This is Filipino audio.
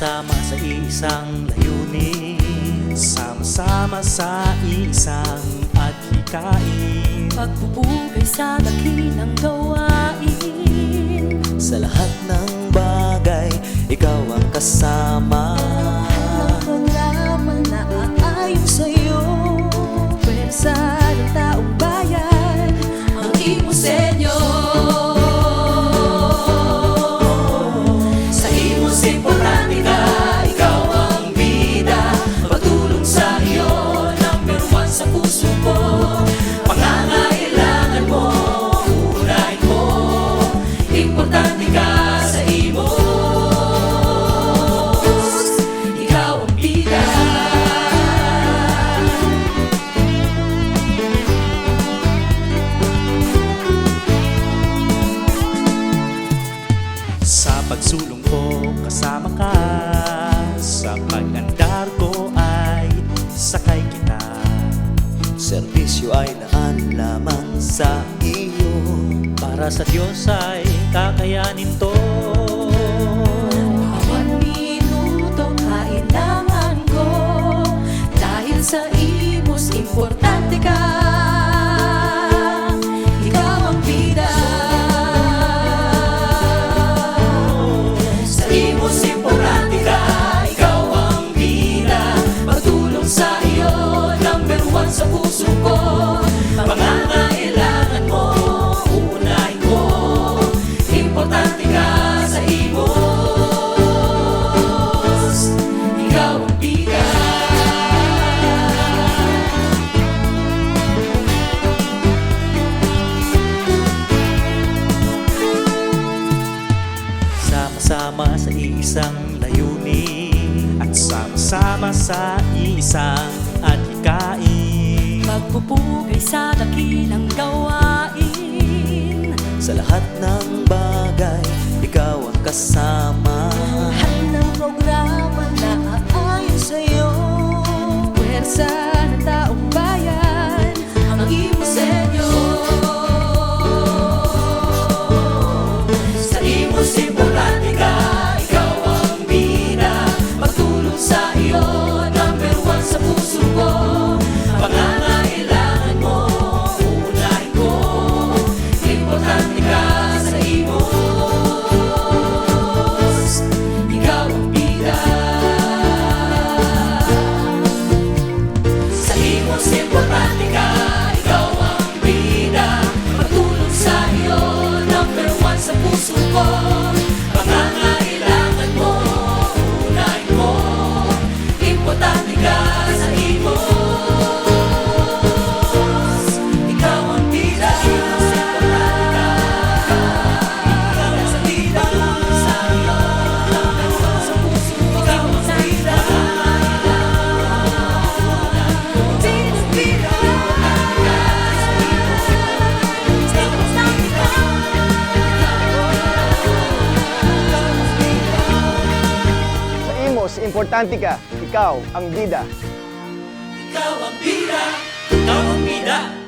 Sama-sama sa isang layunin. Sama-sama sa isang adhikain. Pagpupugay sa dakilang gawa sa lahat ng kasama ka Sa pag-andar ko ay sakay kita. Servisyo ay laan lamang sa iyo. Para sa Diyos ay kakayanin to. sa isang layunin at sama-sama sa isang adhikain. Pagpupugay sa dakilang gawain. Sa lahat ng bagay, ikaw ang kasama. Hey! Importante ka, ikaw ang bida. Ikaw ang bida, ikaw ang bida.